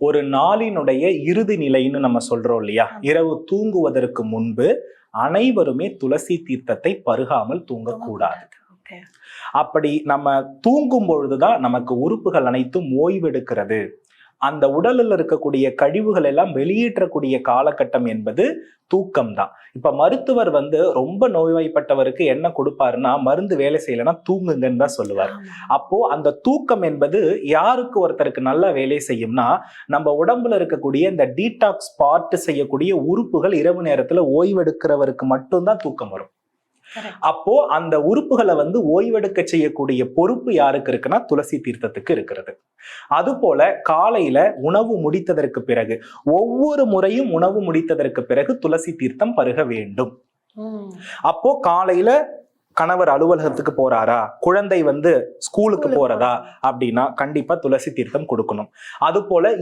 ஒரு நாளினுடைய இறுதி நிலைன்னு நம்ம சொல்றோம் இல்லையா? இரவு தூங்குவதற்கு முன்பு அனைவருமே துளசி தீர்த்தத்தை பருகாமல் தூங்கக்கூடாது. அப்படி நம்ம தூங்கும் பொழுதுதான் நமக்கு உறுப்புகள் அனைத்தும் ஓய்வெடுக்கிறது. அந்த உடலில் இருக்கக்கூடிய கழிவுகள் எல்லாம் வெளியேற்றக்கூடிய காலகட்டம் என்பது தூக்கம் தான் இப்ப மருத்துவர் வந்து ரொம்ப நோய்வாய்ப்பட்டவருக்கு என்ன கொடுப்பாருன்னா மருந்து வேலை செய்யலைன்னா தூங்குங்கன்னு தான் சொல்லுவார். அப்போ அந்த தூக்கம் என்பது யாருக்கு ஒருத்தருக்கு நல்ல வேலை செய்யும்னா நம்ம உடம்புல இருக்கக்கூடிய இந்த டீடாக்ஸ் பார்ட் செய்யக்கூடிய உறுப்புகள் இரவு நேரத்துல ஓய்வெடுக்கிறவருக்கு மட்டும்தான் தூக்கம் வரும். அப்போ அந்த உறுப்புகளை வந்து ஓய்வெடுக்க செய்யக்கூடிய பொறுப்பு யாருக்கு இருக்குன்னா துளசி தீர்த்தத்துக்கு இருக்கிறது. அதுபோல காலையில உணவு முடித்ததற்கு பிறகு ஒவ்வொரு முறையும் உணவு முடித்ததற்கு பிறகு துளசி தீர்த்தம் பருக வேண்டும். அப்போ காலையில கணவர் அலுவலகத்துக்கு போறாரா? குழந்தை வந்து ஸ்கூலுக்கு ஸ்கூலுக்கு போறதா? அப்படின்னா கண்டிப்பா துளசி தீர்த்தம் கொடுக்கணும். அது போல